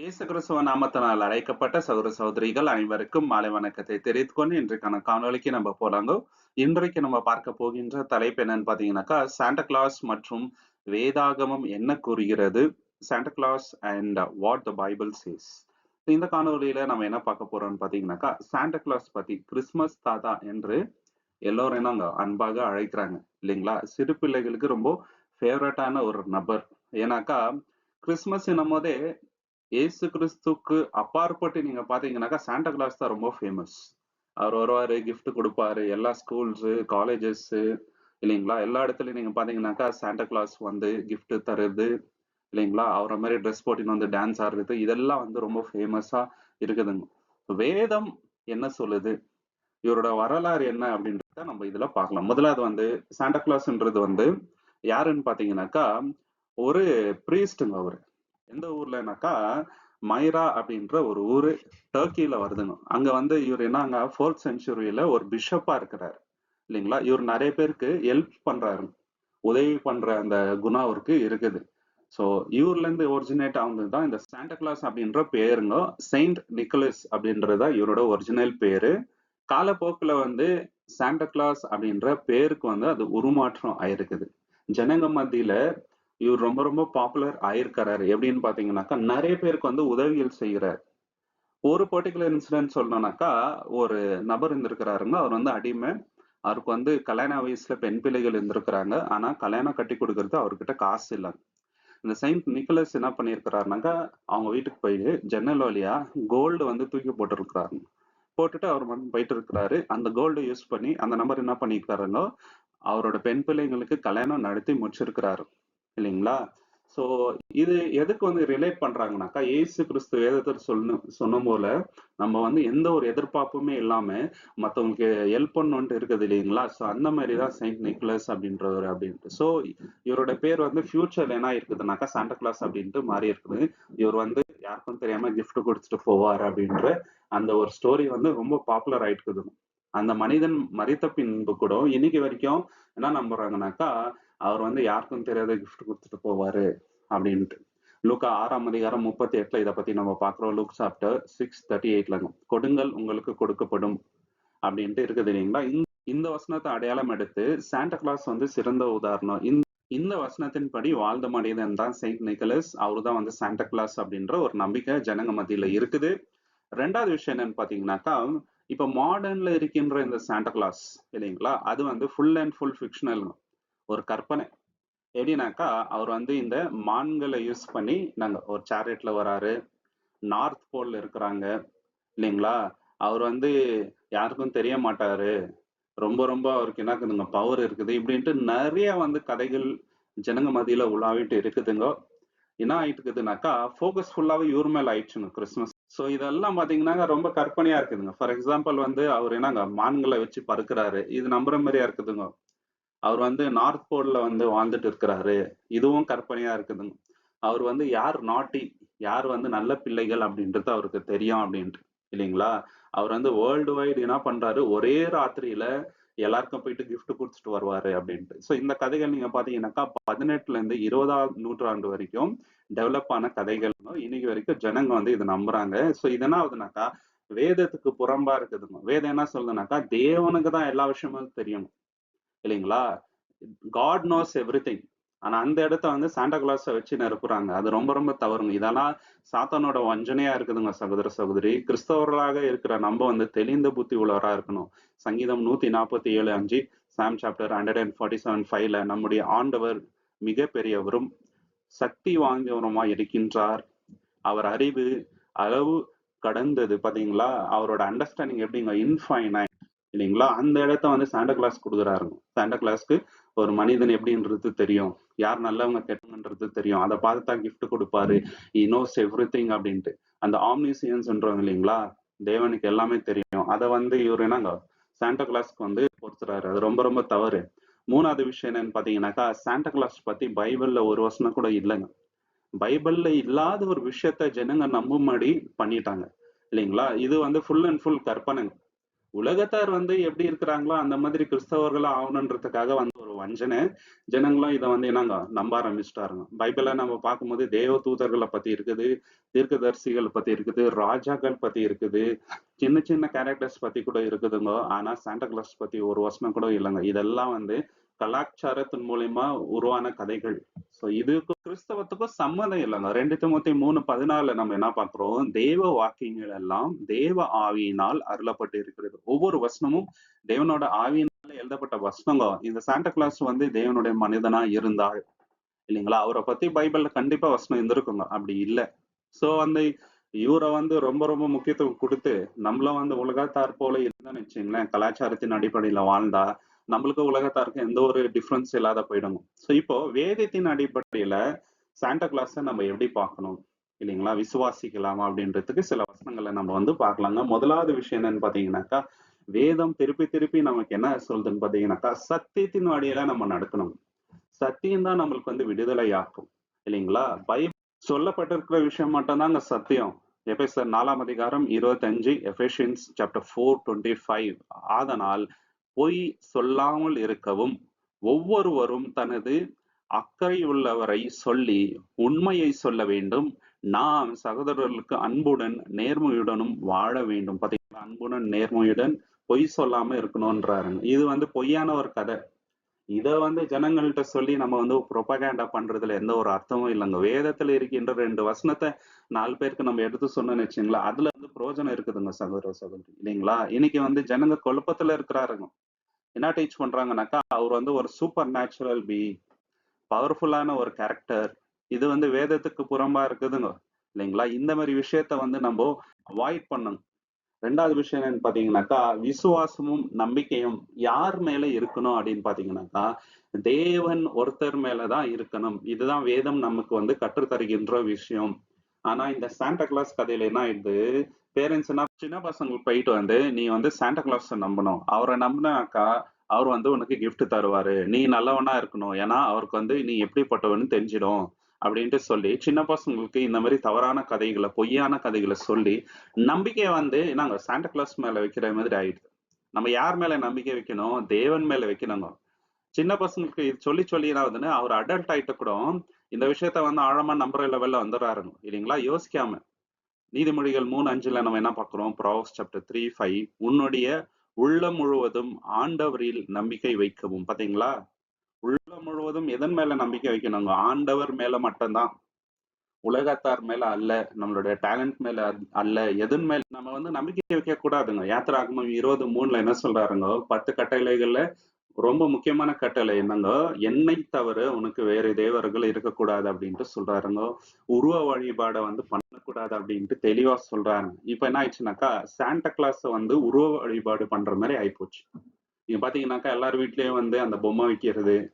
இயேசு கிறிஸ்துவ நாமத்தினால் அழைக்கப்பட்ட சகோதர சகோதரிகள் அனைவருக்கும் மாலை வணக்கத்தை தெரிவித்து கொண்டு இன்றைக்கான காணொளிக்கு நம்ம போறாங்க இன்றைக்கு நம்ம பார்க்க போகின்ற தலைப்பு என்னன்னு பாத்தீங்கன்னாக்கா சாண்டா கிளாஸ் மற்றும் வேதாகமம் என்ன கூறுகிறது? Santa Claus and what the Bible says இந்த காணொலியில நம்ம என்ன பார்க்க போறோம்னு பாத்தீங்கன்னாக்கா சாண்டா கிளாஸ் பத்தி கிறிஸ்துமஸ் தாத்தா என்று எல்லோரும் என்னங்க அன்பாக அழைக்கிறாங்க. இல்லைங்களா? சிறு பிள்ளைகளுக்கு ரொம்ப ஃபேவரட்டான ஒரு நபர். ஏன்னாக்கா கிறிஸ்துமஸ் என்னும் போதே ஏசு கிறிஸ்துக்கு அப்பாற்பட்டு நீங்க பாத்தீங்கன்னாக்கா சாண்டா கிளாஸ் தான் ரொம்ப ஃபேமஸ் அவர் வருவாரு கிஃப்ட் கொடுப்பாரு. எல்லா ஸ்கூல்ஸு காலேஜஸ் இல்லைங்களா? எல்லா இடத்துலயும் நீங்க பாத்தீங்கன்னாக்கா சாண்டா கிளாஸ் வந்து கிஃப்ட் தருது இல்லைங்களா? அவரை மாதிரி ட்ரெஸ் போட்டின்னு வந்து டான்ஸ் ஆடுறது இதெல்லாம் வந்து ரொம்ப ஃபேமஸா இருக்குதுங்க. வேதம் என்ன சொல்லுது? இவரோட வரலாறு என்ன அப்படின்றத நம்ம இதுல பார்க்கலாம். முதலாவது வந்து சாண்டா கிளாஸ்ன்றது வந்து யாருன்னு பாத்தீங்கன்னாக்கா ஒரு பிரீஸ்டுங்க அவரு. எந்த ஊர்லனாக்கா மைரா அப்படின்ற ஒரு ஊரு டர்க்கியில வருதுங்க. அங்க வந்து இவர் என்னங்க ஃபோர்த் செஞ்சுரியில ஒரு பிஷப்பா இருக்கிறாரு. இல்லைங்களா? இவர் நிறைய பேருக்கு ஹெல்ப் பண்றாரு. உதவி பண்ற அந்த குணம் அவருக்கு இருக்குது. ஸோ இவர்ல இருந்து ஒரிஜினேட் ஆகுது தான் இந்த சாண்டா கிளாஸ் அப்படின்ற பேருங்க செயின்ட் நிக்கலஸ் அப்படின்றதா இவரோட ஒரிஜினல் பேரு. காலப்போக்கில் வந்து சாண்டா கிளாஸ் அப்படின்ற பேருக்கு வந்து அது உருமாற்றம் ஆயிருக்குது. ஜனங்க மத்தியில இவர் ரொம்ப ரொம்ப பாப்புலர் ஆயிருக்கிறாரு எப்படின்னு பாத்தீங்கன்னாக்கா நிறைய பேருக்கு வந்து உதவிகள் செய்கிறார் ஒரு பர்டிகுலர் இன்சிடென்ட் சொல்லணும்னாக்கா ஒரு நபர் இருந்திருக்கிறாருங்க. அவர் வந்து அடிமை. அவருக்கு வந்து கல்யாண வயசுல பெண் பிள்ளைகள் இருந்திருக்கிறாங்க. ஆனா கல்யாணம் கட்டி கொடுக்கறது அவர்கிட்ட காசு இல்லை. இந்த செயின்ட் நிக்கலஸ் என்ன பண்ணியிருக்கிறாருனாக்கா அவங்க வீட்டுக்கு போய் ஜன்னல் வழியா கோல்டு வந்து தூக்கி போட்டிருக்கிறாரு. போட்டுட்டு அவர் மட்டும் போயிட்டு இருக்கிறாரு. அந்த கோல்டு யூஸ் பண்ணி அந்த நபர் என்ன பண்ணியிருக்காருங்களோ அவரோட பெண் பிள்ளைங்களுக்கு கல்யாணம் நடத்தி முடிச்சிருக்கிறாரு. இல்லைங்களா? சோ இது எதுக்கு வந்து ரிலேட் பண்றாங்கனாக்கா ஏசு கிறிஸ்து வேதத்தில் சொன்ன சொன்ன போல நம்ம வந்து எந்த ஒரு எதிர்பார்ப்புமே இல்லாம மத்தவங்களுக்கு ஹெல்ப் பண்ணுன்ட்டு இருக்குது இல்லைங்களா? சோ அந்த மாதிரி தான் செயின்ட் நிக்லஸ் அப்படின்றவர் அப்படின்ட்டு. சோ இவரோட பேர் வந்து ஃபியூச்சர்ல என்ன இருக்குதுனாக்கா சாண்டா கிளாஸ் அப்படின்ட்டு மாறி இருக்குது. இவர் வந்து யாருக்கும் தெரியாம கிஃப்ட் கொடுத்துட்டு போவார் அப்படின்ற அந்த ஒரு ஸ்டோரி வந்து ரொம்ப பாப்புலர் ஆயிட்டுக்குது. அந்த மனிதன் மறித்த பின்பு கூட இன்னைக்கு வரைக்கும் என்ன நம்புறாங்கனாக்கா அவர் வந்து யாருக்கும் தெரியாத கிஃப்ட் கொடுத்துட்டு போவாரு அப்படின்ட்டு. லூக்கா ஆறாம் அதிகாரம் முப்பத்தி எட்டுல இதை பத்தி நம்ம பாக்குறோம் லுக் சாப்டர் சிக்ஸ் தேர்ட்டி எயிட்லங்க கொடுங்கள் உங்களுக்கு கொடுக்கப்படும். அப்படின்ட்டு இருக்குது இல்லைங்களா? இந்த வசனத்தை அடையாளம் எடுத்து சாண்டா கிளாஸ் வந்து சிறந்த உதாரணம். இந்த இந்த வசனத்தின் படி வாழ்ந்த மனிதன் தான் செயின்ட் நிக்கலஸ் அவரு தான் வந்து சாண்டா கிளாஸ் அப்படின்ற ஒரு நம்பிக்கை ஜனங்க மத்தியில இருக்குது. ரெண்டாவது விஷயம் என்னன்னு பாத்தீங்கன்னாக்கா இப்ப மாடர்ன்ல இருக்கின்ற இந்த சாண்டா கிளாஸ் இல்லைங்களா? அது வந்து ஃபுல் அண்ட் ஃபுல் ஃபிக்ஷனல் ஒரு கற்பனை. எப்படின்னாக்கா அவர் வந்து இந்த மான்களை யூஸ் பண்ணி நாங்கள் ஒரு சேரட்ல வராரு. நார்த் போல்ல இருக்கிறாங்க இல்லைங்களா? அவர் வந்து யாருக்கும் தெரிய மாட்டாரு. ரொம்ப ரொம்ப அவருக்கு என்ன இருக்குதுங்க பவர் இருக்குது இப்படின்ட்டு நிறைய வந்து கதைகள் ஜனங்க மத்தியில உலாவிட்டு இருக்குதுங்க. என்ன ஆயிட்டு இருக்குதுனாக்கா ஃபோக்கஸ் ஃபுல்லாவே இவர் மேல ஆயிடுச்சுங்க கிறிஸ்மஸ் ஸோ இதெல்லாம் பாத்தீங்கன்னா ரொம்ப கற்பனையா இருக்குதுங்க. ஃபார் எக்ஸாம்பிள் வந்து அவர் என்னங்க மான்களை வச்சு பறக்குறாரு. இது நம்புற மாதிரியா இருக்குதுங்க. அவர் வந்து நார்த் போல்ல வந்து வாழ்ந்துட்டு இருக்கிறாரு. இதுவும் கற்பனையா இருக்குதுங்க அவர் வந்து யார் நாட்டி யார் வந்து நல்ல பிள்ளைகள் அப்படின்றது அவருக்கு தெரியும் அப்படின்ட்டு இல்லைங்களா? அவர் வந்து வேர்ல்டு வைடு என்ன பண்றாரு? ஒரே ராத்திரியில எல்லாருக்கும் போயிட்டு கிஃப்ட் கொடுத்துட்டு வருவாரு அப்படின்ட்டு. ஸோ இந்த கதைகள் நீங்க பாத்தீங்கன்னாக்கா பதினெட்டுல இருந்து இருபதாம் நூற்றாண்டு வரைக்கும் டெவலப் ஆன கதைகள். இன்னைக்கு வரைக்கும் ஜனங்க வந்து இது நம்புறாங்க. ஸோ இது என்ன ஆகுதுனாக்கா வேதத்துக்கு புறம்பா இருக்குதுங்க. வேதம் என்ன சொல்லுதுனாக்கா தேவனுக்கு தான் எல்லா விஷயமும் தெரியும். இல்லைங்களா? காட் நோஸ் எவ்ரி திங் ஆனா அந்த இடத்த வந்து சாண்டா கிளாஸை வச்சு நிரப்புறாங்க. அது ரொம்ப ரொம்ப தவறுங்க. இதெல்லாம் சாத்தானோட வஞ்சனையா இருக்குதுங்க சகோதர சகோதரி. கிறிஸ்தவர்களாக இருக்கிற நம்ம வந்து தெளிந்த புத்தி உள்ளவராக இருக்கணும். சங்கீதம் நூத்தி நாற்பத்தி ஏழு அஞ்சு Psalm chapter hundred and forty seven ஃபைவ்ல நம்முடைய ஆண்டவர் மிக பெரியவரும் சக்தி வாங்கியவருமா இருக்கின்றார். அவர் அறிவு அளவு கடந்தது பாத்தீங்களா? அவரோட அண்டர்ஸ்டாண்டிங் எப்படிங்க? இன்ஃபைனைட் இல்லைங்களா? அந்த இடத்த வந்து சாண்டா கிளாஸ் கொடுக்குறாருங்க. சாண்டா கிளாஸ்க்கு ஒரு மனிதன் எப்படின்றது தெரியும். யார் நல்லவங்க கெட்டவங்கன்றது தெரியும். அதை பார்த்து தான் கிஃப்ட் கொடுப்பாரு. இனோஸ் எவ்ரி திங் அப்படின்ட்டு. அந்த ஆம்னிசியன்ஸ்ன்றவங்க இல்லைங்களா? தேவனுக்கு எல்லாமே தெரியும். அதை வந்து இவர் என்னங்க? சாண்டா கிளாஸ்க்கு வந்து பொறுத்துறாரு அது ரொம்ப ரொம்ப தவறு. மூணாவது விஷயம் என்னன்னு பாத்தீங்கன்னாக்கா சாண்டா கிளாஸ் பத்தி பைபிள்ல ஒரு வசனம் கூட இல்லைங்க. பைபிள்ல இல்லாத ஒரு விஷயத்த ஜனங்க நம்பும்படி பண்ணிட்டாங்க. இல்லைங்களா? இது வந்து ஃபுல் அண்ட் ஃபுல் கற்பனைங்க. உலகத்தார் வந்து எப்படி இருக்கிறாங்களோ அந்த மாதிரி கிறிஸ்தவர்களும் ஆகணுன்றதுக்காக வந்து ஒரு வஞ்சனை. ஜனங்களும் இதை வந்து என்னங்க நம்ப ஆரம்பிச்சிட்டாருங்க. பைபிளை நம்ம பார்க்கும்போது தேவ தூதர்களை பத்தி இருக்குது தீர்க்கதரிசிகள் பத்தி இருக்குது ராஜாக்கள் பத்தி இருக்குது சின்ன சின்ன கேரக்டர்ஸ் பத்தி கூட இருக்குதுங்க. ஆனா சாண்டா கிளாஸ் பத்தி ஒரு வசனம் கூட இல்லைங்க. இதெல்லாம் வந்து கலாச்சாரத்தின் மூலியமா உருவான கதைகள். ஸோ இதுக்கு கிறிஸ்தவத்துக்கும் சம்மந்தம் இல்லைங்க ரெண்டு திமுத்தி மூணு பதினாலுல நம்ம என்ன பார்க்குறோம்? தேவ வாக்கியங்கள் எல்லாம் தேவ ஆவியினால் அருளப்பட்டு இருக்கிறது ஒவ்வொரு வசனமும் தேவனோட ஆவியினால எழுதப்பட்ட வசனங்க. இந்த சாண்டா கிளாஸ் வந்து தேவனுடைய மனிதனா இருந்தாள் இல்லைங்களா? அவரை பத்தி பைபிள்ல கண்டிப்பா வசனம் இருந்திருக்குங்க. அப்படி இல்லை. சோ அந்த இவரை வந்து ரொம்ப ரொம்ப முக்கியத்துவம் கொடுத்து நம்மள வந்து உலகத்தார் போல இருந்தான்னு வச்சுங்களேன் கலாச்சாரத்தின் அடிப்படையில வாழ்ந்தா நம்மளுக்கு உலகத்தாருக்கும் எந்த ஒரு டிஃப்ரென்ஸ் இல்லாத போயிடும். ஸோ இப்போ வேதத்தின் அடிப்படையில சாண்டா கிளாஸை நம்ம எப்படி பார்க்கணும்? இல்லைங்களா? விசுவாசிக்கலாமா அப்படின்றதுக்கு சில வசனங்களை நம்ம வந்து பார்க்கலாங்க. முதலாவது விஷயம் என்னன்னு பாத்தீங்கன்னாக்கா வேதம் திருப்பி திருப்பி நமக்கு என்ன சொல்றதுன்னு பாத்தீங்கன்னாக்கா சத்தியத்தின் வழியில நம்ம நடக்கணும். சத்தியம் தான் நம்மளுக்கு வந்து விடுதலையாக்கும். இல்லைங்களா? பை சொல்லப்பட்டிருக்கிற விஷயம் மட்டும்தாங்க சத்தியம். எபேசர் நாலாம் அதிகாரம் இருபத்தஞ்சு Ephesians chapter four twenty five அதனால் பொய் சொல்லாமல் இருக்கவும் ஒவ்வொருவரும் தனது அக்கறையுள்ளவரை சொல்லி உண்மையை சொல்ல வேண்டும். நாம் சகோதரர்களுக்கு அன்புடன் நேர்மையுடனும் வாழ வேண்டும். பார்த்தீங்களா அன்புடன் நேர்மையுடன் பொய் சொல்லாம இருக்கணும்ன்றாருங்க. இது வந்து பொய்யான ஒரு கதை. இதை வந்து ஜனங்கள்கிட்ட சொல்லி நம்ம வந்து ப்ரொபகேண்டா பண்றதுல எந்த ஒரு அர்த்தமும் இல்லைங்க. வேதத்துல இருக்கின்ற ரெண்டு வசனத்தை நாலு பேருக்கு நம்ம எடுத்து சொன்னோம்னு வச்சுங்களா அதுல வந்து பிரயோஜனம் இருக்குதுங்க சகோதர சகோதரி. இல்லைங்களா? இன்னைக்கு வந்து ஜனங்க குழப்பத்துல இருக்கிறாருங்க. என்ன டீச் பண்றாங்கனாக்கா அவர் வந்து ஒரு சூப்பர் நேச்சுரல் பி பவர்ஃபுல்லான ஒரு கேரக்டர் இது வந்து வேதத்துக்கு புறம்பா இருக்குதுங்க. இல்லைங்களா? இந்த மாதிரி விஷயத்த வந்து நம்ம அவாய்ட் பண்ணணும். ரெண்டாவது விஷயம் என்னன்னு பாத்தீங்கன்னாக்கா விசுவாசமும் நம்பிக்கையும் யார் மேல இருக்கணும் அப்படின்னு பாத்தீங்கன்னாக்கா தேவன் ஒருத்தர் மேலதான் இருக்கணும். இதுதான் வேதம் நமக்கு வந்து கற்றுத்தருகின்ற விஷயம். ஆனா இந்த சாண்டா கிளாஸ் கதையில என்ன ஆயிடுது? பேரண்ட்ஸ்னா சின்ன பசங்களுக்கு போயிட்டு வந்து நீ வந்து சாண்டா கிளாஸ் நம்பணும். அவரை நம்பினாக்கா அவர் வந்து உனக்கு கிஃப்ட் தருவாரு. நீ நல்லவனா இருக்கணும். ஏன்னா அவருக்கு வந்து நீ எப்படிப்பட்டவன்னு தெரிஞ்சிடும். அப்படின்ட்டு சொல்லி சின்ன பசங்களுக்கு இந்த மாதிரி தவறான கதைகளை பொய்யான கதைகளை சொல்லி நம்பிக்கையை வந்து நாங்க சாண்டா கிளாஸ் மேல வைக்கிற மாதிரி ஆயிடுது. நம்ம யார் மேல நம்பிக்கை வைக்கணும்? தேவன் மேல வைக்கணுங்க. சின்ன பசங்களுக்கு இது சொல்லி சொல்லி என்ன ஆகுதுன்னு அவர் அடல்ட் ஆயிட்ட கூட இந்த விஷயத்த வந்து ஆழமா நம்புற லெவல்ல வந்துடுறாருங்க. இல்லைங்களா? யோசிக்காம. நீதிமொழிகள் மூணு அஞ்சுல நம்ம என்ன பார்க்கிறோம் ப்ராவஸ் சாப்டர் த்ரீ ஃபைவ் உன்னுடைய உள்ளம் முழுவதும் ஆண்டவரில் நம்பிக்கை வைக்கவும். பாத்தீங்களா? உள்ளம் முழுவதும் எதன் மேல நம்பிக்கை வைக்கணுங்க? ஆண்டவர் மேல மட்டும்தான். உலகத்தார் மேல அல்ல நம்மளுடைய டேலண்ட் மேல அல்ல. எதன் மேல? நம்ம வந்து நம்பிக்கை வைக்க கூடாதுங்க யாத்திராகமம் இருபது மூணுல என்ன சொல்றாருங்க? பத்து கட்டளைகள்ல ரொம்ப முக்கியமான கட்டளை என்னங்க என்னை தவிர உனக்கு வேற தேவர்கள் இருக்கக்கூடாது அப்படின்ட்டு சொல்றாருங்க. உருவ வழிபாடை வந்து பண்ணக்கூடாது அப்படின்ட்டு தெளிவா சொல்றாங்க. இப்ப என்ன ஆயிடுச்சுனாக்கா சாண்டா கிளாஸ் வந்து உருவ வழிபாடு பண்ற மாதிரி ஆயிப்போச்சு. நீங்க பாத்தீங்கன்னாக்கா எல்லார் வீட்லயும் வந்து அந்த பொம்மை வைக்கிறது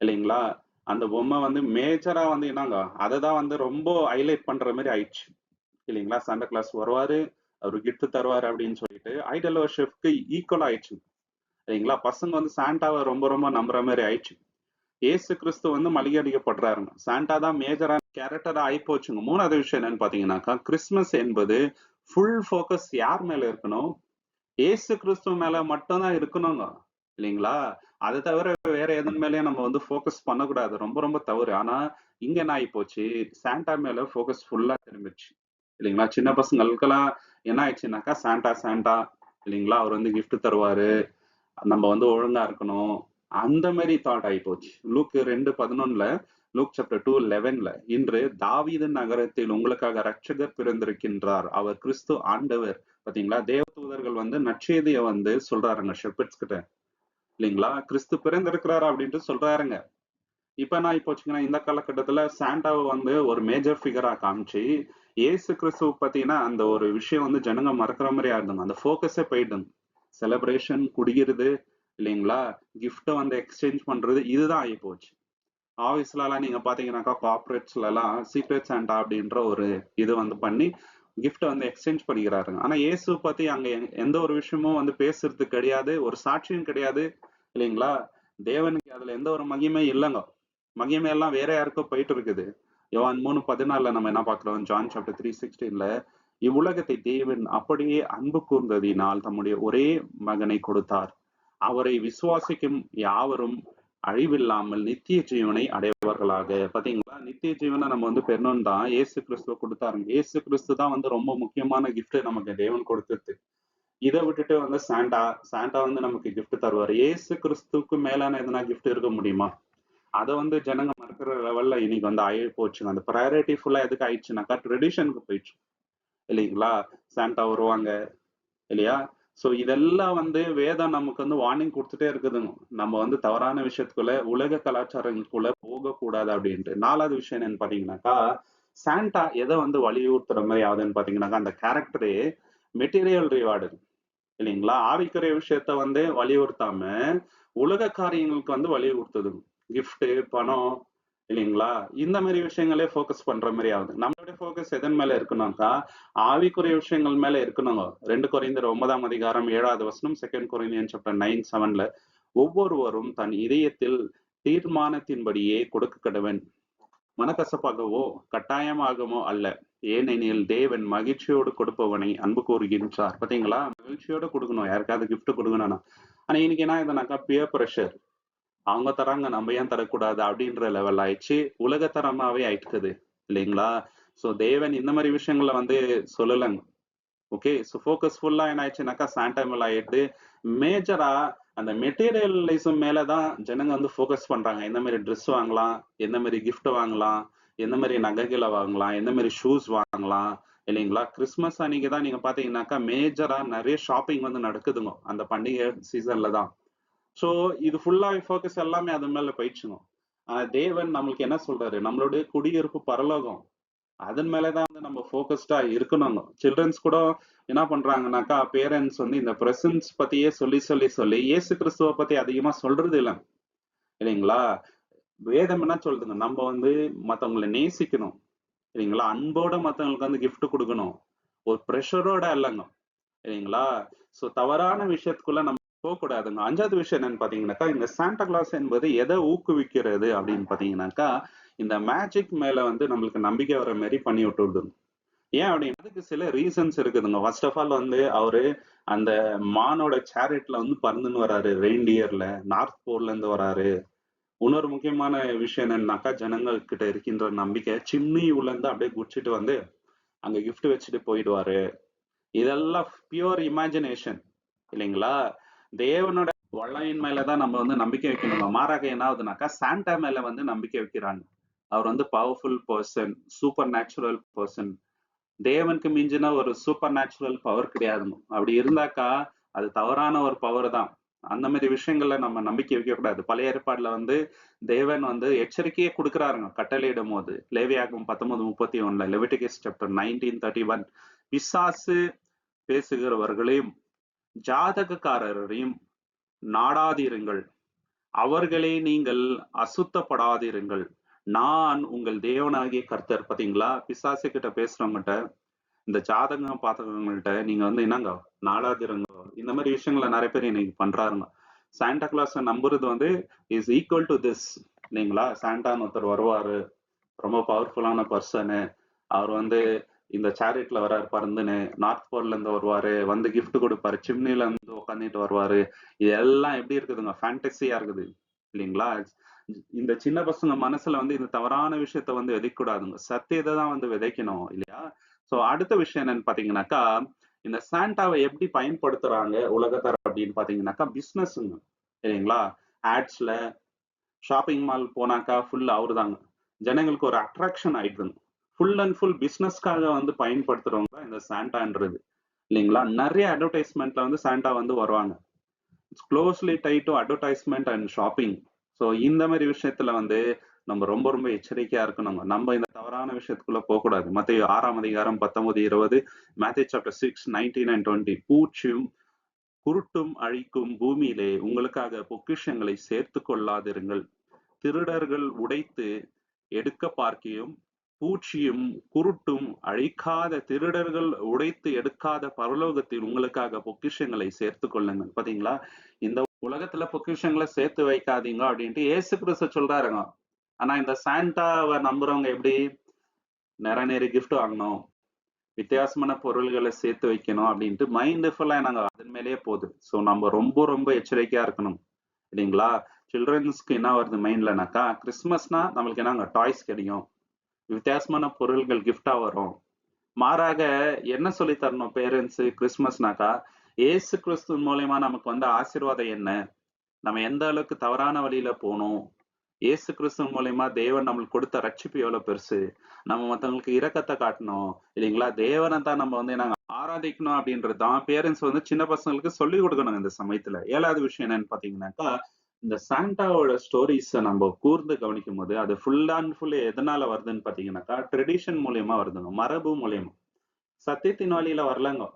இல்லைங்களா? அந்த பொம்மை வந்து மேஜரா வந்து என்னங்க அதை தான் வந்து ரொம்ப ஹைலைட் பண்ற மாதிரி ஆயிடுச்சு. இல்லைங்களா? சாண்டா கிளாஸ் வருவாரு அவரு கிஃப்ட் தருவாரு அப்படின்னு சொல்லிட்டு ஐடல் ஷெஃப்க்கு ஈக்குவல் ஆயிடுச்சு. சரிங்களா? பசங்க வந்து சாண்டாவை ரொம்ப ரொம்ப நம்புற மாதிரி ஆயிடுச்சு. ஏசு கிறிஸ்து வந்து மளிகை அடிக்கப்படுறாருங்க சாண்டா தான் மேஜரான கேரக்டரா ஆகி போச்சுங்க மூணாவது விஷயம் என்னன்னு பாத்தீங்கன்னாக்கா கிறிஸ்மஸ் என்பது ஃபுல் ஃபோக்கஸ் யார் மேல இருக்கணும்? ஏசு கிறிஸ்துவ மேல மட்டும்தான் இருக்கணுங்க. இல்லைங்களா? அதை தவிர வேற எதன் மேலேயும் நம்ம வந்து ஃபோக்கஸ் பண்ணக்கூடாது. ரொம்ப ரொம்ப தவறு. ஆனா இங்க என்ன ஆகி போச்சு சாண்டா மேல ஃபோக்கஸ் ஃபுல்லா திரும்பிடுச்சு. இல்லைங்களா? சின்ன பசங்களுக்கெல்லாம் என்ன ஆயிடுச்சுனாக்கா சாண்டா சாண்டா. இல்லைங்களா? அவர் வந்து கிஃப்ட் தருவாரு. நம்ம வந்து ஒழுங்கா இருக்கணும். அந்த மாதிரி தாட் ஆகி போச்சு. லூக் ரெண்டு பதினொன்னுல லூக் சாப்டர் டூ லெவன்ல இன்று தாவீது நகரத்தில் உங்களுக்காக ரட்சகர் பிறந்திருக்கின்றார். அவர் கிறிஸ்து ஆண்டவர். பாத்தீங்களா? தேவதூதர்கள் வந்து நற்செய்தியை வந்து சொல்றாருங்க ஷெப்பர்ட்ஸ் கிட்ட. இல்லைங்களா? கிறிஸ்து பிறந்திருக்கிறார் அப்படின்ட்டு சொல்றாருங்க. இப்ப நான் இப்போ போச்சுங்கன்னா இந்த காலகட்டத்துல சாண்டாவை வந்து ஒரு மேஜர் ஃபிகரா காமிச்சு ஏசு கிறிஸ்துவ பாத்தீங்கன்னா அந்த ஒரு விஷயம் வந்து ஜனங்க மறக்கிற மாதிரி இருந்தாங்க அந்த ஃபோக்கஸே போயிடுங்க செலப்ரேஷன் குடிக்கிறது இல்லைங்களா? கிஃப்ட்டை வந்து எக்ஸ்சேஞ்ச் பண்றது இதுதான் ஆகி போச்சு ஆஃபீஸ்லலாம் நீங்க பாத்தீங்கன்னாக்கா கார்பரேட்ஸ்ல சீக்ரெட் சாண்டா அப்படின்ற ஒரு இது வந்து பண்ணி கிஃப்ட்டை வந்து எக்ஸ்சேஞ்ச் பண்ணிக்கிறாருங்க ஆனா இயேசு பத்தி அங்க எந்த ஒரு விஷயமும் வந்து பேசுறது கிடையாது ஒரு சாட்சியும் கிடையாது இல்லைங்களா? தேவனுக்கு அதுல எந்த ஒரு மகிமை இல்லைங்க. மகிமை எல்லாம் வேற யாருக்கோ போயிட்டு இருக்குது. யோவான் மூணு பதினாலுல நம்ம என்ன பார்க்குறோம்? ஜான் சாப்டர் த்ரீ சிக்ஸ்டீன்ல இவ்வுலகத்தை தேவன் அப்படியே அன்பு கூர்ந்ததினால் தம்முடைய ஒரே மகனை கொடுத்தார். அவரை விசுவாசிக்கும் யாவரும் அழிவில்லாமல் நித்திய ஜீவனை அடைவர்களாக. பாத்தீங்களா? நித்திய ஜீவனை நம்ம வந்து பெறணும் தான். ஏசு கிறிஸ்துவ கொடுத்தாரு. ஏசு கிறிஸ்து தான் வந்து ரொம்ப முக்கியமான கிஃப்ட் நமக்கு தேவன் கொடுத்தது இதை விட்டுட்டு வந்து சாண்டா சாண்டா வந்து நமக்கு கிஃப்ட் தருவார். ஏசு கிறிஸ்துவுக்கு மேலான எதனா கிஃப்ட் இருக்க முடியுமா? அதை வந்து ஜனங்க மறக்கிற லெவல்ல இன்னைக்கு வந்து ஆகி போச்சுங்க. அந்த ப்ரையாரிட்டி ஃபுல்லா எதுக்கு ஆயிடுச்சுனாக்கா ட்ரெடிஷனுக்கு போயிடுச்சு. இல்லைங்களா? சாண்டா வருவாங்க இல்லையா? சோ இதெல்லாம் வந்து வேதம் நமக்கு வந்து வார்னிங் கொடுத்துட்டே இருக்குதுங்க. நம்ம வந்து தவறான விஷயத்துக்குள்ள உலக கலாச்சாரங்களுக்குள்ள போகக்கூடாது அப்படின்ட்டு. நாலாவது விஷயம் என்னன்னு பாத்தீங்கன்னாக்கா சாண்டா எதை வந்து வலியுறுத்துற மாதிரி ஆகுதுன்னு பாத்தீங்கன்னாக்கா அந்த கேரக்டரே மெட்டீரியல் ரிவார்டு இல்லைங்களா? ஆவிக்குரிய விஷயத்த வந்து வலியுறுத்தாம உலக காரியங்களுக்கு வந்து வலியுறுத்துது கிஃப்ட்டு பணம் இல்லைங்களா? இந்த மாதிரி விஷயங்களே ஃபோக்கஸ் பண்ற மாதிரி ஆகுது. நம்மளுடைய ஃபோக்கஸ் எதன் மேல இருக்கணும்க்கா? ஆவிக்குரிய விஷயங்கள் மேல இருக்கணுங்க. ரெண்டு குறைந்தர் ஒன்பதாம் அதிகாரம் ஏழாவது வசனம் செகண்ட் குறைந்தியன் சாப்டர் நைன் செவன்ல ஒவ்வொருவரும் தன் இதயத்தில் தீர்மானத்தின்படியே கொடுக்க கடவன். மனக்கசப்பாகவோ கட்டாயமாகவோ அல்ல. ஏனெனில் தேவன் மகிழ்ச்சியோடு கொடுப்பவனை அன்பு கூறுகின்றார். பாத்தீங்களா? மகிழ்ச்சியோட கொடுக்கணும். யாருக்காவது கிஃப்ட் கொடுக்கணும்னா. ஆனா இன்னைக்கு என்ன இதுனாக்கா பியர் ப்ரெஷர் அவங்க தராங்க நம்ம ஏன் தரக்கூடாது? அப்படின்ற லெவல் ஆயிடுச்சு. உலகத்தரமாவே ஆயிட்டுக்குது இல்லைங்களா? சோ தேவன் இந்த மாதிரி விஷயங்கள வந்து சொல்லலைங்க. ஓகே ஸோ ஃபோக்கஸ் ஃபுல்லா என்ன ஆயிடுச்சுனாக்கா சாண்டா ஆயிட்டு ஆயிடுது மேஜரா அந்த மெட்டீரியலிசம் மேலதான் ஜனங்க வந்து ஃபோக்கஸ் பண்றாங்க. எந்த மாதிரி ட்ரெஸ் வாங்கலாம் எந்த மாதிரி கிஃப்ட் வாங்கலாம் எந்த மாதிரி நகைகளை வாங்கலாம் எந்த மாதிரி ஷூஸ் வாங்கலாம். இல்லைங்களா? கிறிஸ்மஸ் அன்னைக்கு தான் நீங்க பாத்தீங்கன்னாக்கா மேஜரா நிறைய ஷாப்பிங் வந்து நடக்குதுங்க. அந்த பண்டிகை சீசன்ல தான். ஸோ இது ஃபுல்லா ஃபோக்கஸ் எல்லாமே அது மேல போயிடுச்சுங்க. ஆனா தேவன் நம்மளுக்கு என்ன சொல்றாரு? நம்மளுடைய குடியிருப்பு பரலோகம். அதன் மேலதான் வந்து நம்ம ஃபோக்கஸ்டா இருக்கணுங்க. சில்ட்ரன்ஸ் கூட என்ன பண்றாங்கனாக்கா பேரண்ட்ஸ் வந்து இந்த பிரசன்ஸ் பத்தியே சொல்லி சொல்லி சொல்லி இயேசு கிறிஸ்துவ பத்தி அதிகமா சொல்றது இல்லை இல்லைங்களா? வேதம் என்ன சொல்லுதுங்க? நம்ம வந்து மத்தவங்களை நேசிக்கணும். இல்லைங்களா? அன்போட மத்தவங்களுக்கு வந்து கிஃப்ட் கொடுக்கணும். ஒரு ப்ரெஷரோட இல்லைங்க. இல்லைங்களா? சோ தவறான விஷயத்துக்குள்ள நம்ம போக கூடாதுங்க அஞ்சாவது விஷயம் என்னன்னு பாத்தீங்கன்னாக்கா இந்த சாண்டா கிளாஸ் என்பது எதை ஊக்குவிக்கிறது அப்படின்னு பாத்தீங்கன்னாக்கா இந்த மேஜிக் மேல வந்து நம்மளுக்கு நம்பிக்கை வர மாதிரி பண்ணி விட்டுடுதுங்க. ஏன் அப்படின்னு அதுக்கு சில ரீசன்ஸ் இருக்குதுங்க. ஃபர்ஸ்ட் ஆஃப் ஆல் வந்து அவரு அந்த மானோட சேரிட்ல வந்து பறந்துன்னு வராரு ரெயின்டியர்ல நார்த் போர்ல இருந்து வராரு. இன்னொரு முக்கியமான விஷயம் என்னன்னாக்கா ஜனங்கள் கிட்ட இருக்கின்ற நம்பிக்கை சிம்னி உள்ள இருந்து அப்படியே குடிச்சிட்டு வந்து அங்க கிஃப்ட் வச்சுட்டு போயிடுவாரு. இதெல்லாம் பியூர் இமேஜினேஷன் இல்லைங்களா? தேவனோட வல்லமையின் மேலதான் நம்ம வந்து நம்பிக்கை வைக்கணும். மாறாக என்ன ஆகுதுனாக்கா சாண்டா மேல வந்து நம்பிக்கை வைக்கிறாங்க. அவர் வந்து powerful person supernatural person தேவனுக்கு மிஞ்சின ஒரு சூப்பர் நேச்சுரல் பவர் கிடையாதுங்க. அப்படி இருந்தாக்கா அது தவறான ஒரு பவர் தான். அந்த மாதிரி விஷயங்கள்ல நம்ம நம்பிக்கை வைக்கக்கூடாது. பழைய ஏற்பாடுல வந்து தேவன் வந்து எச்சரிக்கையே கொடுக்குறாருங்க. கட்டளையிடும் போது லேவியாகும் பத்தொன்பது முப்பத்தி ஒண்ணுல Leviticus chapter nineteen thirty one பிசாசு பேசுகிறவர்களையும் ஜாதகக்காரரையும் நாடாதிருங்கள். அவர்களே நீங்கள் அசுத்தப்படாதிருங்கள். நான் உங்கள் தேவனாகிய கர்த்தர். பாத்தீங்களா பிசாசு கிட்ட பேசுறவங்ககிட்ட இந்த ஜாதகம் பார்த்தவங்கள்ட்ட நீங்க வந்து என்னங்க? நாடாதிருங்க. இந்த மாதிரி விஷயங்களை நிறைய பேர் இன்னைக்கு பண்றாருங்க. சாண்டா கிளாஸ் நம்புறது வந்து இஸ் ஈக்குவல் டு திஸ் இல்லைங்களா? சாண்டான்னு ஒருத்தர் வருவாரு. ரொம்ப பவர்ஃபுல்லான பர்சனு அவர் வந்து இந்த சேரிட்ல வர்றாரு பறந்துன்னு நார்த் போர்ல இருந்து வருவாரு வந்து கிஃப்ட் கொடுப்பாரு சிம்னில இருந்து உட்காந்துட்டு வருவாரு. இது எல்லாம் எப்படி இருக்குதுங்க? ஃபேண்டசியா இருக்குது. இல்லைங்களா? இந்த சின்ன பசங்க மனசுல வந்து இந்த தவறான விஷயத்த வந்து விதைக்கூடாதுங்க சத்தியத்தை தான் வந்து விதைக்கணும் இல்லையா? சோ அடுத்த விஷயம் என்னன்னு பாத்தீங்கன்னாக்கா இந்த சாண்டாவை எப்படி பயன்படுத்துறாங்க உலகத்தர அப்படின்னு பாத்தீங்கன்னாக்கா பிசினஸ்ங்க இல்லைங்களா? ஆட்ஸ்ல ஷாப்பிங் மால் போனாக்கா ஃபுல் அவருதாங்க. ஜனங்களுக்கு ஒரு அட்ராக்ஷன் ஆயிடுதுங்க. ஃபுல் அண்ட் ஃபுல் பிஸ்னஸ்க்காக வந்து பயன்படுத்துறவங்க தான் இந்த சாண்டான்றது இல்லைங்களா? நிறைய அட்வர்டைஸ்மெண்ட்ல வந்து சாண்டா வந்து வருவாங்க. It's closely tie to advertisement and shopping so இந்த மாதிரி விஷயத்துல வந்து நம்ம ரொம்ப ரொம்ப எச்சரிக்கையா இருக்கணும். நம்ம இந்த தவறான விஷயத்துக்குள்ள போகக்கூடாது. மத்திய ஆறாம் அதிகாரம் பத்தொன்பது இருபது Matthew chapter six nineteen and twenty பூச்சியும் குருட்டும் அழிக்கும் பூமியிலே உங்களுக்காக பொக்கிஷங்களை சேர்த்து கொள்ளாதிருங்கள். திருடர்கள் உடைத்து எடுக்க பார்க்கியும் பூச்சியும் குருட்டும் அழிக்காத திருடர்கள் உடைத்து எடுக்காத பரலோகத்தில் உங்களுக்காக பொக்கிஷங்களை சேர்த்து கொள்ளுங்கள். பாத்தீங்களா? இந்த உலகத்துல பொக்கிஷங்களை சேர்த்து வைக்காதீங்க அப்படின்ட்டு ஏசு கிறிஸ்து சொல்றாருங்க. ஆனா இந்த சாண்டாவை நம்புறவங்க எப்படி? நிறைய நிறைய கிஃப்ட் வாங்கணும். வித்தியாசமான பொருள்களை சேர்த்து வைக்கணும் அப்படின்ட்டு மைண்ட் ஃபுல்லா நாங்க அதன் மேலேயே போகுது. ஸோ நம்ம ரொம்ப ரொம்ப எச்சரிக்கையா இருக்கணும். இல்லைங்களா? சில்ட்ரன்ஸ்க்கு என்ன வருது? மைண்ட்லனாக்கா கிறிஸ்மஸ்னா நம்மளுக்கு என்னங்க? டாய்ஸ் கிடைக்கும். வித்தியாசமான பொருள்கள் கிஃப்டா வரும். மாறாக என்ன சொல்லி தரணும் பேரண்ட்ஸ் கிறிஸ்மஸ்னாக்கா ஏசு கிறிஸ்து மூலியமா நமக்கு வந்த ஆசீர்வாதம் என்ன? நம்ம எந்த அளவுக்கு தவறான வழியில போகணும் ஏசு கிறிஸ்து மூலியமா தேவன் நம்மளுக்கு கொடுத்த ரட்சிப்பு எவ்வளவு பெருசு? நம்ம மத்தவங்களுக்கு இரக்கத்தை காட்டணும். இல்லைங்களா? தேவனை தான் நம்ம வந்து நாங்க ஆராதிக்கணும் அப்படின்றது தான். பேரண்ட்ஸ் வந்து சின்ன பசங்களுக்கு சொல்லி கொடுக்கணும் இந்த சமயத்துல. ஏழாவது விஷயம் என்னன்னு பாத்தீங்கன்னாக்கா இந்த சாண்டாவோட ஸ்டோரிஸை நம்ம கூர்ந்து கவனிக்கும் போது அது ஃபுல் அண்ட் ஃபுல் எதனால வருதுன்னு பாத்தீங்கன்னாக்கா ட்ரெடிஷன் மூலியமா வருதுங்க மரபு மூலியமா. சத்தியத்தின் வழியில வரலங்க.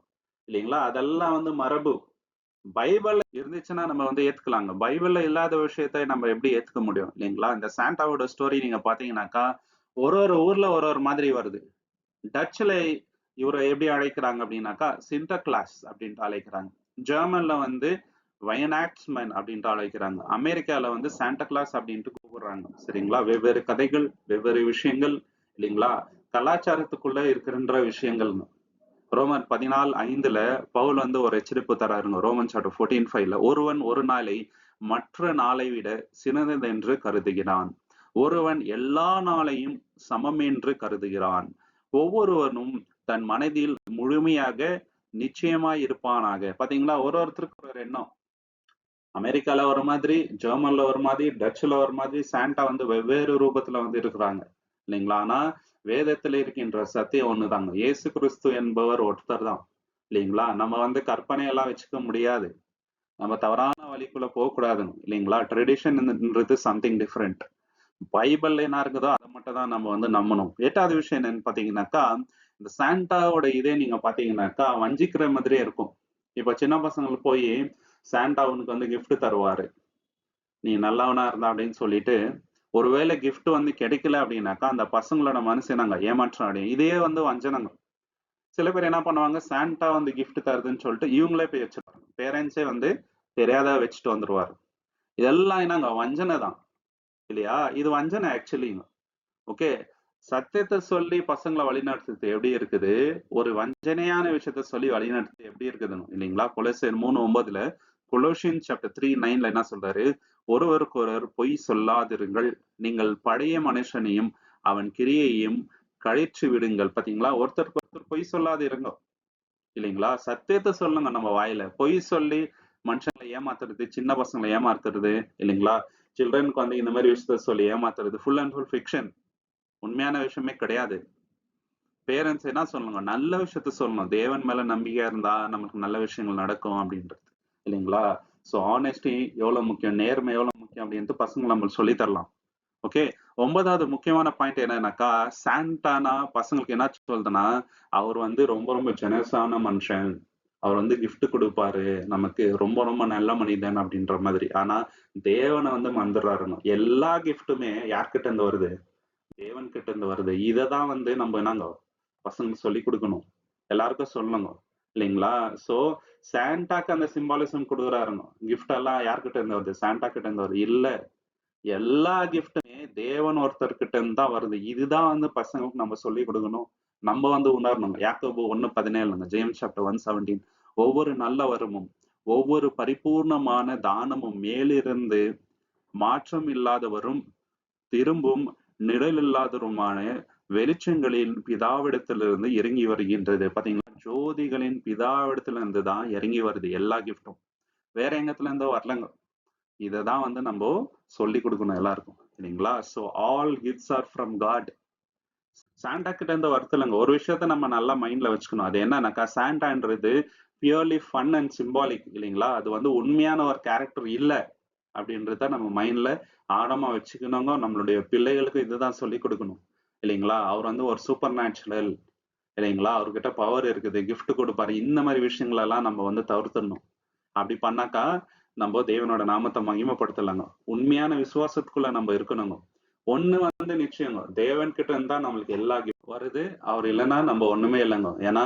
இல்லைங்களா? அதெல்லாம் வந்து மரபு. பைபிள் இருந்துச்சுன்னா நம்ம வந்து ஏத்துக்கலாங்க. பைபிள்ல இல்லாத விஷயத்தை நம்ம எப்படி ஏத்துக்க முடியும்? இல்லைங்களா? இந்த சாண்டாவோட ஸ்டோரி நீங்க பாத்தீங்கன்னாக்கா ஒரு ஒரு ஊர்ல ஒரு ஒரு மாதிரி வருது. டச்சுல இவரை எப்படி அழைக்கிறாங்க அப்படின்னாக்கா சிண்டர் கிளாஸ் அப்படின்ட்டு அழைக்கிறாங்க. ஜெர்மன்ல வந்து வயநாட்ஸ்மேன் அப்படின்ட்டு அழைக்கிறாங்க அமெரிக்கால வந்து சாண்டா கிளாஸ் அப்படின்ட்டு கூப்பிடுறாங்க. சரிங்களா? வெவ்வேறு கதைகள் வெவ்வேறு விஷயங்கள் இல்லைங்களா? கலாச்சாரத்துக்குள்ள இருக்கிறன்ற விஷயங்கள்னு ரோமன் பதினாலு ஐந்துல பவுல் வந்து ஒரு எச்சரிப்பு தராருங்க. ரோமன் சாப்டர் ஃபோர்டீன் ஃபைவ்ல ஒருவன் ஒரு நாளை மற்ற நாளை விட சிறந்ததென்று கருதுகிறான். ஒருவன் எல்லா நாளையும் சமம் என்று கருதுகிறான். ஒவ்வொருவனும் தன் மனதில் முழுமையாக நிச்சயமாய் இருப்பானாக. பாத்தீங்களா? ஒரு ஒருத்தருக்கு ஒரு எண்ணம். அமெரிக்கால ஒரு மாதிரி ஜெர்மன்ல ஒரு மாதிரி டச்சுல ஒரு மாதிரி சாண்டா வந்து வெவ்வேறு ரூபத்துல வந்து இருக்கிறாங்க. இல்லைங்களா? ஆனா வேதத்துல இருக்கின்ற சத்தியம் ஒண்ணுதாங்க. இயேசு கிறிஸ்து என்பவர் ஒருத்தர் தான். இல்லைங்களா? நம்ம வந்து கற்பனை எல்லாம் வச்சுக்க முடியாது. நம்ம தவறான வழிக்குள்ள போக இல்லைங்களா? ட்ரெடிஷன்ன்றது சம்திங் டிஃப்ரெண்ட் பைபிள்ல என்ன இருக்குதோ அதை மட்டும் தான் நம்ம வந்து நம்பணும். எட்டாவது விஷயம் என்னன்னு பாத்தீங்கன்னாக்கா இந்த சாண்டாவோட இதே நீங்க பாத்தீங்கன்னாக்கா வஞ்சிக்கிற மாதிரியே இருக்கும். இப்ப சின்ன பசங்களுக்கு போய் சாண்டா உனக்கு வந்து கிஃப்ட் தருவாரு. நீ நல்லவனா இருந்தா அப்படின்னு சொல்லிட்டு ஒருவேளை கிஃப்ட் வந்து கிடைக்கல அப்படின்னாக்கா அந்த பசங்களோட மனசு நாங்க ஏமாற்றம் அடையும் இதே வந்து வஞ்சனங்க சில பேர் என்ன பண்ணுவாங்க சாண்டா வந்து கிஃப்ட் தருதுன்னு சொல்லிட்டு இவங்களே போய் வச்சிருப்பாங்க பேரண்ட்ஸே வந்து தெரியாத வச்சுட்டு வந்துருவாரு. இதெல்லாம் என்னங்க வஞ்சனை தான். இல்லையா? இது வஞ்சனை ஆக்சுவலிங்க ஓகே சத்தியத்தை சொல்லி பசங்களை வழிநடத்துறது எப்படி இருக்குது? ஒரு வஞ்சனையான விஷயத்த சொல்லி வழிநடத்துறது எப்படி இருக்குதுன்னு. இல்லைங்களா? கொலை மூணு ஒன்பதுல கொலோஷியன் சாப்டர் த்ரீ நைன்ல என்ன சொல்றாரு? ஒருவருக்கொருவர் பொய் சொல்லாதிருங்கள். நீங்கள் பழைய மனுஷனையும் அவன் கிரியையும் கழிச்சு விடுங்கள். பாத்தீங்களா? ஒருத்தருக்கு ஒருத்தர் பொய் சொல்லாது இருங்க இல்லைங்களா? சத்தியத்தை சொல்லுங்க நம்ம வாயில. பொய் சொல்லி மனுஷங்களை ஏமாத்துறது சின்ன பசங்களை ஏமாத்துறது இல்லைங்களா? சில்ட்ரனுக்கு வந்து இந்த மாதிரி விஷயத்த சொல்லி ஏமாத்துறது ஃபுல் அண்ட் ஃபுல் ஃபிக்ஷன் உண்மையான விஷயமே கிடையாது. பேரண்ட்ஸ் என்ன சொல்லுங்க நல்ல விஷயத்த சொல்லணும். தேவன் மேல நம்பிக்கையா இருந்தா நமக்கு நல்ல விஷயங்கள் நடக்கும் அப்படின்றது. இல்லைங்களா? ஸோ ஆனெஸ்டி எவ்வளோ முக்கியம்? நேர்மை எவ்வளவு முக்கியம் அப்படின்ட்டு பசங்க நம்ம சொல்லி தரலாம். ஓகே ஒன்பதாவது முக்கியமான பாயிண்ட் என்னன்னாக்கா சாண்டானா பசங்களுக்கு என்ன சொல்றதுன்னா அவர் வந்து ரொம்ப ரொம்ப ஜெனஸான மனுஷன். அவர் வந்து கிஃப்ட் கொடுப்பாரு. நமக்கு ரொம்ப ரொம்ப நல்ல மனிதன் அப்படின்ற மாதிரி. ஆனா தேவனை வந்து மந்துடுறாருன்னு எல்லா கிஃப்ட்டுமே யார்கிட்ட இருந்து வருது? தேவன் கிட்ட இருந்து வருது. இதை தான் வந்து நம்ம என்னங்க? பசங்களுக்கு சொல்லி கொடுக்கணும். எல்லாருக்கும் சொல்லணும் இல்லைங்களா? ஸோ சாண்டாக்கு அந்த சிம்பாலிசம் கொடுக்குறாருங்க கிஃப்ட் எல்லாம் யார்கிட்ட இருந்து வருது? சாண்டா கிட்ட இருந்து வருது. இல்ல. எல்லா கிஃப்ட்டுமே தேவன் ஒருத்தர் கிட்ட இருந்து தான் வருது. இதுதான் வந்து பசங்களுக்கு நம்ம சொல்லி கொடுக்கணும். நம்ம வந்து உணரணும் யாக்கோபு ஒன்னு பதினேழுங்க. ஜேம்ஸ் சாப்டர் ஒன் செவன்டீன் ஒவ்வொரு நல்ல வருமும் ஒவ்வொரு பரிபூர்ணமான தானமும் மேலிருந்து மாற்றம் இல்லாதவரும் திரும்பும் நிழல் இல்லாதவருமான வெளிச்சங்களின் பிதாவிடத்திலிருந்து இறங்கி வருகின்றது. பாத்தீங்களா? ஜோதிகளின் பிதாவிடத்துல இருந்து தான் இறங்கி வருது எல்லா கிஃப்டும் வேற எங்கத்துல இருந்தோ வரலங்க. இததான் வந்து நம்ம சொல்லி கொடுக்கணும் எல்லாருக்கும் இல்லைங்களா? So all gifts are from God Santa கிட்ட இருந்து வருத்தலைங்க. ஒரு விஷயத்த நம்ம நல்லா மைண்ட்ல வச்சுக்கணும். அது என்னன்னாக்கா சாண்டான்றது பியூர்லி ஃபன் அண்ட் சிம்பாலிக் இல்லைங்களா? அது வந்து உண்மையான ஒரு கேரக்டர் இல்லை அப்படின்றத நம்ம மைண்ட்ல ஆழமா வச்சுக்கணுங்க. நம்மளுடைய பிள்ளைகளுக்கு இதுதான் சொல்லி கொடுக்கணும் இல்லைங்களா? அவர் வந்து ஒரு சூப்பர் நேச்சுரல் இல்லைங்களா? அவர்கிட்ட பவர் இருக்குது. கிஃப்ட் கொடுப்பாரு. இந்த மாதிரி விஷயங்களெல்லாம் நம்ம வந்து தவிர்த்துடணும். அப்படி பண்ணாக்கா நம்ம தேவனோட நாமத்தை மகிமைப்படுத்தலாங்க. உண்மையான விசுவாசத்துக்குள்ள நம்ம இருக்கணுங்க. ஒண்ணு வந்து நிச்சயங்க. தேவன் கிட்ட இருந்தா நம்மளுக்கு எல்லா கிஃப்ட் வருது. அவர் இல்லைன்னா நம்ம ஒண்ணுமே இல்லைங்க. ஏன்னா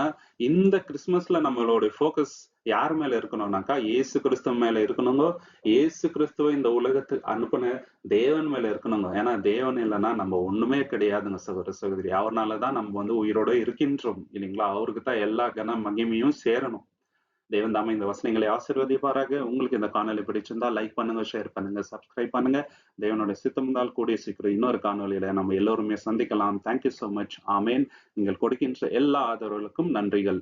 இந்த கிறிஸ்மஸ்ல நம்மளோட ஃபோக்கஸ் யார் மேல இருக்கணும்னாக்கா ஏசு கிறிஸ்துவ மேல இருக்கணுங்க ஏசு கிறிஸ்துவ இந்த உலகத்துக்கு அனுப்புன தேவன் மேல இருக்கணுங்க. ஏன்னா தேவன் இல்லைன்னா நம்ம ஒண்ணுமே கிடையாதுங்க சகோதர சகோதரி. அவர்னாலதான் நம்ம வந்து உயிரோட இருக்கின்றோம் இல்லைங்களா? அவருக்கு தான் எல்லா கன மகிமையும் சேரணும். தேவன் தாமே இந்த வசனங்களை ஆசீர்வதிப்பாராக. உங்களுக்கு இந்த காணொலி பிடிச்சிருந்தா லைக் பண்ணுங்க ஷேர் பண்ணுங்க சப்ஸ்கிரைப் பண்ணுங்க. தேவனுடைய சித்தம் இருந்தால் கூடிய சீக்கிரம் இன்னொரு காணொலியில நம்ம எல்லோருமே சந்திக்கலாம். தேங்க்யூ சோ மச் ஆமேன் நீங்கள் கொடுக்கின்ற எல்லா ஆதரவுகளுக்கும் நன்றிகள்.